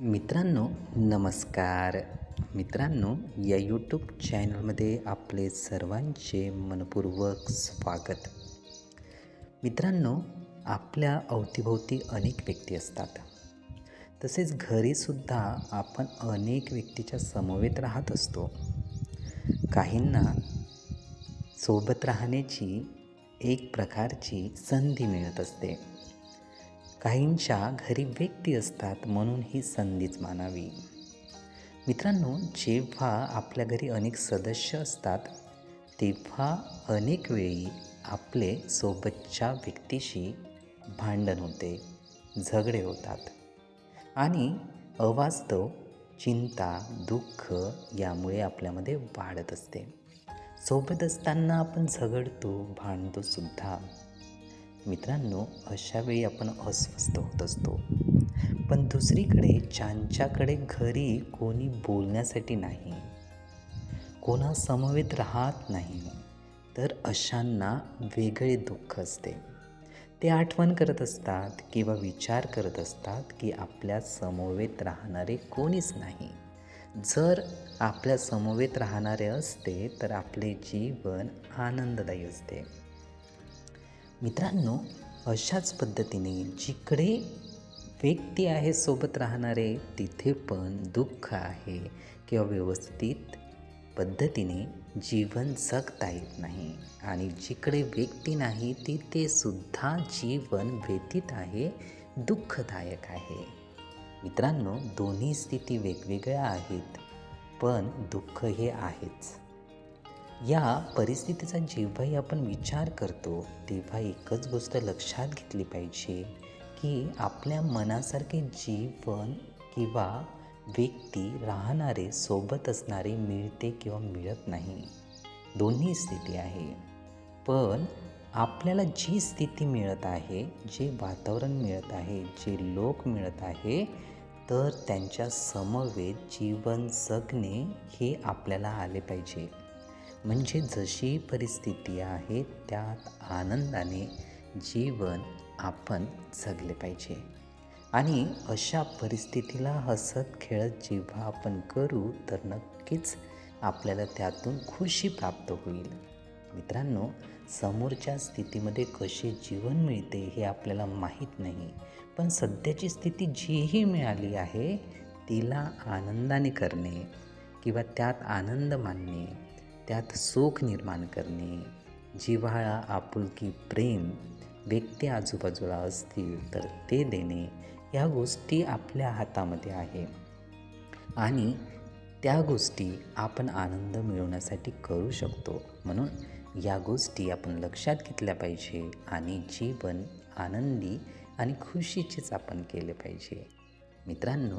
मित्रांनो नमस्कार. मित्रांनो या यूट्यूब चॅनलमध्ये आपले सर्वांचे मनपूर्वक स्वागत. मित्रांनो आपल्या अवतीभोवती अनेक व्यक्ती असतात. तसेच घरीसुद्धा आपण अनेक व्यक्तीच्या समवेत राहत असतो. काहींना सोबत राहण्याची एक प्रकारची संधी मिळत असते. काहींच्या घरी व्यक्ती असतात म्हणून ही संधीच मानावी. मित्रांनो जेव्हा आपल्या घरी अनेक सदस्य असतात तेव्हा अनेक वेळी आपले सोबतच्या व्यक्तीशी भांडण होते झगडे होतात आणि अवास्तव चिंता दुःख यामुळे आपल्यामध्ये वाढत असते. सोबत असताना आपण झगडतो भांडतो सुद्धा मित्रांनो अशावेळी आपण अस्वस्थ होत असतो. पण दुसरीकडे ज्यांच्याकडे घरी कोणी बोलण्यासाठी नाही कोणा समवेत राहत नाही तर अशांना वेगळे दुःख असते. ते आठवण करत असतात किंवा विचार करत असतात की आपल्या समवेत राहणारे कोणीच नाही. जर आपल्या समवेत राहणारे असते तर आपले जीवन आनंददायी असते. मित्रांनो अशाच पद्धतीने जिकडे व्यक्ती आहे सोबत राहणारे तिथे पण दुःख आहे किंवा व्यवस्थित पद्धतीने जीवन जगता येत नाही. आणि जिकडे व्यक्ती नाही तिथे सुद्धा जीवन व्यतीत आहे दुःखदायक आहे. मित्रांनो दोन्ही स्थिती वेगवेगळ्या आहेत पण दुःख हे आहेच. या परिस्थितीचा जेव्हाही आपण विचार करतो तेव्हा एकच गोष्ट लक्षात घेतली पाहिजे की आपल्या मनासारखे जीवन किंवा व्यक्ती राहणारे सोबत असणारे मिळते किंवा मिळत नाही. दोन्ही स्थिती आहे. पण आपल्याला जी स्थिती मिळत आहे जे वातावरण मिळत आहे जे लोक मिळत आहे तर त्यांच्या समवेत जीवन जगणे हे आपल्याला आले पाहिजे. म्हणजे जशी परिस्थिती आहे त्यात आनंदाने जीवन आपण जगले पाहिजे. आणि अशा परिस्थितीला हसत खेळत जेव्हा आपण करू तर नक्कीच आपल्याला त्यातून खुशी प्राप्त होईल. मित्रांनो समोरच्या स्थितीमध्ये कसे जीवन मिळते हे आपल्याला माहीत नाही. पण सध्याची स्थिती जीही मिळाली आहे तिला आनंदाने करणे किंवा त्यात आनंद मानणे. त्यात सुख निर्माण करणे जिव्हाळा आपुलकी प्रेम व्यक्ती आजूबाजूला असतील तर ते देणे या गोष्टी आपल्या हातामध्ये आहे. आणि त्या गोष्टी आपण आनंद मिळवण्यासाठी करू शकतो. म्हणून या गोष्टी आपण लक्षात घेतल्या पाहिजे आणि जीवन आनंदी आणि खुशीचेच आपण केले पाहिजे. मित्रांनो